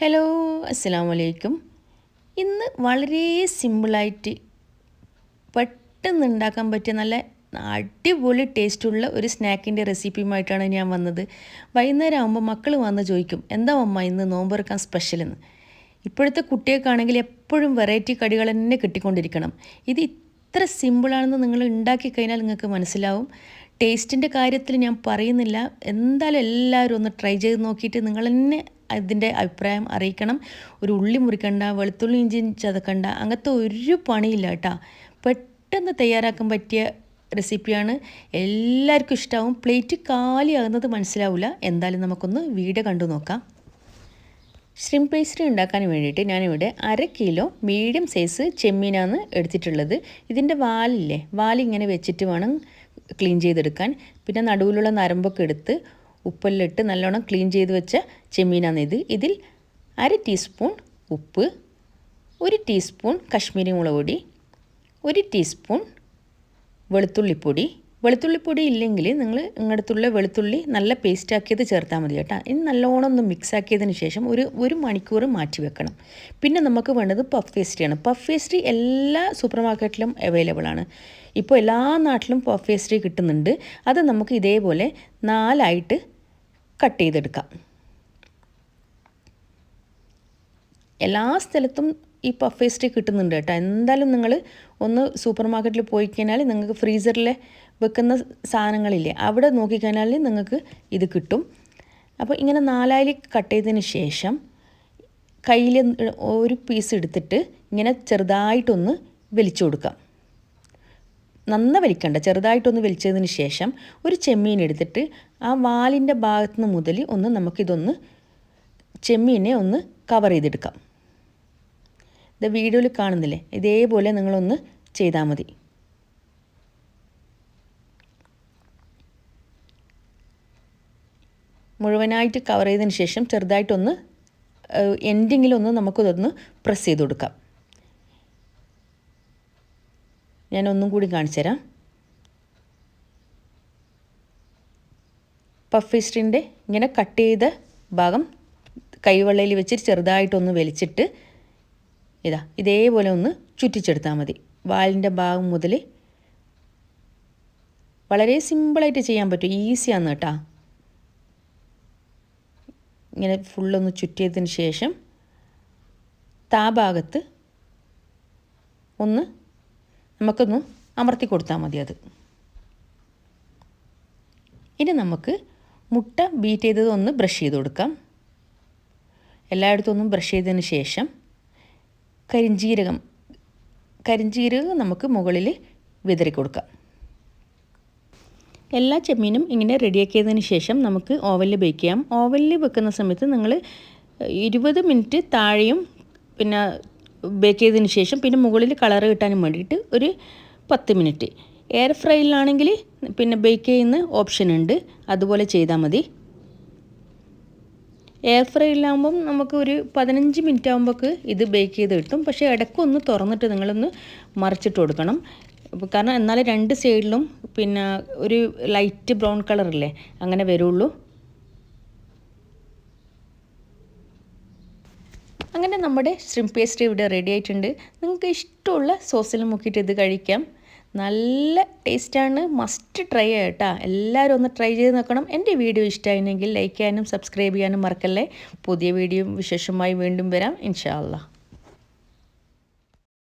Hello അസ്സാം വലൈക്കും ഇന്ന് വളരെ സിമ്പിളായിട്ട് പെട്ടെന്ന് ഉണ്ടാക്കാൻ പറ്റിയ നല്ല അടിപൊളി ടേസ്റ്റുള്ള ഒരു സ്നാക്കിന്റെ റെസിപ്പിയുമായിട്ടാണ് ഞാൻ വന്നത്. വൈകുന്നേരം ആകുമ്പോൾ മക്കൾ വന്ന് ചോദിക്കും എന്താ അമ്മ ഇന്ന് നോമ്പെറുക്കാൻ സ്പെഷ്യലെന്ന്? ഇപ്പോഴത്തെ കുട്ടികൾക്കാണെങ്കിൽ എപ്പോഴും വെറൈറ്റി കടികൾ തന്നെ കിട്ടിക്കൊണ്ടിരിക്കണം. ഇത് ഇത്ര സിമ്പിളാണെന്ന് നിങ്ങൾ ഉണ്ടാക്കി കഴിഞ്ഞാൽ നിങ്ങൾക്ക് മനസ്സിലാവും. ടേസ്റ്റിന്റെ കാര്യത്തിൽ ഞാൻ പറയുന്നില്ല. എന്തായാലും എല്ലാവരും ഒന്ന് ട്രൈ ചെയ്ത് നോക്കിയിട്ട് നിങ്ങൾ തന്നെ അതിന്റെ അഭിപ്രായം അറിയിക്കണം. ഒരു ഉള്ളി മുറിക്കണ്ട വെളുത്തുള്ളി ഇഞ്ചി ചതക്കണ്ട അങ്ങനത്തെ ഒരു പണിയില്ല കേട്ടോ. പെട്ടെന്ന് തയ്യാറാക്കാൻ പറ്റിയ റെസിപ്പിയാണ് എല്ലാവർക്കും ഇഷ്ടമാവും പ്ലേറ്റ് കാലിയാകുന്നത് മനസ്സിലാവില്ല എന്തായാലും നമുക്കൊന്ന് വീഡിയോ കണ്ടു നോക്കാം. ഷ്രിം പേസ്ട്രി ഉണ്ടാക്കാൻ വേണ്ടിയിട്ട് ഞാനിവിടെ അര കിലോ മീഡിയം സൈസ് ചെമ്മീനാണ് എടുത്തിട്ടുള്ളത്. ഇതിന്റെ വാലില്ലേ വാലിങ്ങനെ വെച്ചിട്ട് വേണം ക്ലീൻ ചെയ്തെടുക്കാൻ. പിന്നെ നടുവിലുള്ള നരമ്പൊക്കെ എടുത്ത് ഉപ്പെല്ലിട്ട് നല്ലോണം ക്ലീൻ ചെയ്ത് വെച്ച ചെമ്മീനാണ് ഇത്. ഇതിൽ അര ടീസ്പൂൺ ഉപ്പ് ഒരു ടീസ്പൂൺ കശ്മീരി മുളക് പൊടി ഒരു ടീസ്പൂൺ വെളുത്തുള്ളിപ്പൊടി വെളുത്തുള്ളിപ്പൊടി ഇല്ലെങ്കിൽ നിങ്ങൾ ഇങ്ങടത്തുള്ള വെളുത്തുള്ളി നല്ല പേസ്റ്റാക്കിയത് ചേർത്താൽ മതി കേട്ടോ. ഇനി നല്ലോണം ഒന്ന് മിക്സ് ആക്കിയതിന് ശേഷം ഒരു ഒരു മണിക്കൂർ മാറ്റി വെക്കണം. പിന്നെ നമുക്ക് വേണ്ടത് പഫ് പേസ്ട്രിയാണ് പഫ് പേസ്ട്രി എല്ലാ സൂപ്പർ മാർക്കറ്റിലും അവൈലബിൾ ആണ്. ഇപ്പോൾ എല്ലാ നാട്ടിലും പഫ് പേസ്ട്രി കിട്ടുന്നുണ്ട്. അത് നമുക്ക് ഇതേപോലെ നാലായിട്ട് കട്ട് ചെയ്തെടുക്കാം. എല്ലാ സ്ഥലത്തും ഈ പഫ് പേസ്ട്രി കിട്ടുന്നുണ്ട് കേട്ടോ. എന്തായാലും നിങ്ങൾ ഒന്ന് സൂപ്പർ മാർക്കറ്റിൽ പോയി കഴിഞ്ഞാൽ നിങ്ങൾക്ക് ഫ്രീസറിൽ വെക്കുന്ന സാധനങ്ങളില്ലേ അവിടെ നോക്കിക്കഴിഞ്ഞാൽ നിങ്ങൾക്ക് ഇത് കിട്ടും. അപ്പോൾ ഇങ്ങനെ നാലായി കട്ട് ചെയ്തതിന് ശേഷം കയ്യിൽ ഒരു പീസ് എടുത്തിട്ട് ഇങ്ങനെ ചെറുതായിട്ടൊന്ന് വലിച്ചു കൊടുക്കാം. നന്ന വലിക്കണ്ട ചെറുതായിട്ടൊന്ന് വലിച്ചതിന് ശേഷം ഒരു ചെമ്മീൻ എടുത്തിട്ട് ആ വാലിന്റെ ഭാഗത്തുനിന്ന് മുതൽ ഒന്ന് നമുക്കിതൊന്ന് ചെമ്മീനെ ഒന്ന് കവർ ചെയ്തെടുക്കാം. ഇത് വീഡിയോയിൽ കാണുന്നില്ലേ? ഇതേപോലെ നിങ്ങളൊന്ന് ചെയ്താൽ മതി. മുഴുവനായിട്ട് കവർ ചെയ്തതിന് ശേഷം ചെറുതായിട്ടൊന്ന് എൻഡിങ്ങിലൊന്ന് നമുക്കിതൊന്ന് പ്രസ് ചെയ്ത് കൊടുക്കാം. ഞാൻ ഒന്നും കൂടി കാണിച്ചു തരാം. പഫ് ഇങ്ങനെ കട്ട് ചെയ്ത ഭാഗം കൈവെള്ളയിൽ വെച്ചിട്ട് ചെറുതായിട്ടൊന്ന് വലിച്ചിട്ട് ഇതാ ഇതേപോലെ ഒന്ന് ചുറ്റിച്ചെടുത്താൽ മതി. വാലിന്റെ ഭാഗം മുതൽ വളരെ സിമ്പിളായിട്ട് ചെയ്യാൻ പറ്റും. ഈസിയാണ് കേട്ടോ. ഇങ്ങനെ ഫുള്ളൊന്ന് ചുറ്റിയതിന് ശേഷം താ ഭാഗത്ത് ഒന്ന് നമുക്കൊന്ന് അമർത്തി കൊടുത്താൽ മതി അത്. ഇനി നമുക്ക് മുട്ട ബീറ്റ് ചെയ്തത് ഒന്ന് ബ്രഷ് ചെയ്ത് കൊടുക്കാം. എല്ലായിടത്തും ഒന്നും ബ്രഷ് ചെയ്തതിന് ശേഷം കരിഞ്ജീരകം കരിഞ്ജീരകം നമുക്ക് മുകളിൽ വിതറി കൊടുക്കാം. എല്ലാ ചെമ്മീനും ഇങ്ങനെ റെഡിയാക്കിയതിന് ശേഷം നമുക്ക് ഓവനിൽ ബേക്ക് ചെയ്യാം. ഓവനിൽ വെക്കുന്ന സമയത്ത് നിങ്ങൾ ഇരുപത് മിനിറ്റ് താഴെയും പിന്നെ ബേക്ക് ചെയ്തതിന് ശേഷം പിന്നെ മുകളിൽ കളർ കിട്ടാനും വേണ്ടിയിട്ട് ഒരു പത്ത് മിനിറ്റ് എയർ ഫ്രൈയിലാണെങ്കിൽ പിന്നെ ബേക്ക് ചെയ്യുന്ന ഓപ്ഷൻ ഉണ്ട്. അതുപോലെ ചെയ്താൽ മതി. എയർ ഫ്രൈയിലാകുമ്പം നമുക്ക് ഒരു പതിനഞ്ച് മിനിറ്റ് ആകുമ്പോൾക്ക് ഇത് ബേക്ക് ചെയ്ത് കിട്ടും. പക്ഷേ ഇടയ്ക്കൊന്ന് തുറന്നിട്ട് നിങ്ങളൊന്ന് മറിച്ചിട്ട് കൊടുക്കണം. കാരണം എന്നാലേ രണ്ട് സൈഡിലും പിന്നെ ഒരു ലൈറ്റ് ബ്രൗൺ കളറില്ലേ അങ്ങനെ വരുള്ളൂ. അങ്ങനെ നമ്മുടെ ശ്രിം പേസ്റ്റ് ഇവിടെ റെഡി ആയിട്ടുണ്ട്. നിങ്ങൾക്ക് ഇഷ്ടമുള്ള സോസിൽ മുക്കിയിട്ട് ഇത് കഴിക്കാം. നല്ല ടേസ്റ്റാണ്. മസ്റ്റ് ട്രൈ ചെയ്യട്ടാ എല്ലാവരും ഒന്ന് ട്രൈ ചെയ്ത് നോക്കണം. എന്റെ വീഡിയോ ഇഷ്ടമായിരുന്നെങ്കിൽ ലൈക്ക് ചെയ്യാനും സബ്സ്ക്രൈബ് ചെയ്യാനും മറക്കല്ലേ. പുതിയ വീഡിയോ വിശേഷമായി വീണ്ടും വരാം. ഇൻഷാ